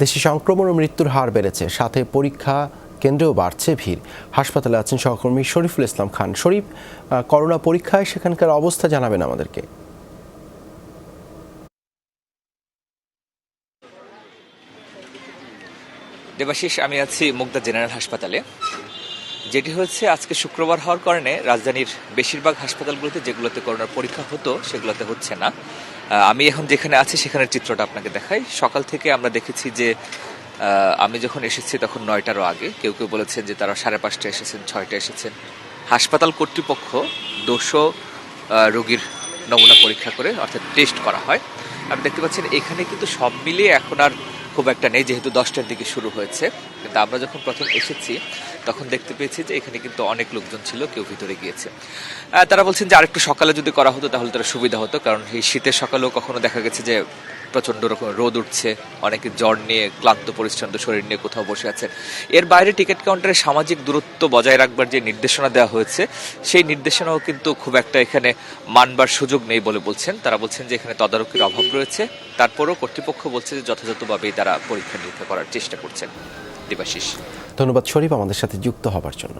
দেশে সংক্রমণ ও মৃত্যুর হার বেড়েছে, সাথে পরীক্ষা কেন্দ্রেও বাড়ছে ভিড়। হাসপাতালে আছেন সহকর্মী শরীফুল ইসলাম খান। শরীফ করোনা পরীক্ষায় সেখানকার অবস্থা জানাবেন আমাদেরকে। দেবাশিস, আমি আছি মুগদা জেনারেল হাসপাতালে। যেটি হচ্ছে আজকে শুক্রবার হওয়ার কারণে রাজধানীর বেশিরভাগ হাসপাতালগুলোতে যেগুলোতে করোনার পরীক্ষা হতো, সেগুলোতে হচ্ছে না। আমি এখন যেখানে আছি সেখানের চিত্রটা আপনাকে দেখাই। সকাল থেকে আমরা দেখেছি যে আমি যখন এসেছি তখন নয়টারও আগে, কেউ কেউ বলেছেন যে তারা সাড়ে পাঁচটা এসেছেন ছয়টা এসেছেন। হাসপাতাল কর্তৃপক্ষ দুশো রোগীর নমুনা পরীক্ষা করে অর্থাৎ টেস্ট করা হয়। আপনি দেখতে পাচ্ছেন এখানে কিন্তু সব মিলিয়ে এখন আর খুব একটা নেই, যেহেতু দশটার দিকে শুরু হয়েছে। কিন্তু আমরা যখন প্রথম এসেছি, তখন দেখতে পেয়েছি যে এখানে কিন্তু অনেক লোকজন ছিল, কেউ ভিতরে গিয়েছে। তারা বলছেন যে আরেকটু সকালে যদি করা হতো, তাহলে তারা সুবিধা হতো, কারণ এই শীতের সকালেও কখনো দেখা গেছে যে প্রচণ্ড রকম রোদ উঠছে, অনেকে জ্বর নিয়ে, ক্লান্ত, পরিশ্রান্ত শরীর নিয়ে কোথাও বসে আছেন এর বাইরে টিকিট কাউন্টারে সামাজিক দূরত্ব বজায় রাখবার যে নির্দেশনা দেওয়া হয়েছে, সেই নির্দেশনাও কিন্তু খুব একটা এখানে মানবার সুযোগ নেই বলে বলছেন। তারা বলছেন যে এখানে তদারকির অভাব রয়েছে। তারপরও কর্তৃপক্ষ বলছে যে যথাযথভাবেই তারা পরীক্ষা নিরীক্ষা করার চেষ্টা করছেন। দেবাশিস ধন্যবাদ শরীফ আমাদের সাথে যুক্ত হবার জন্য।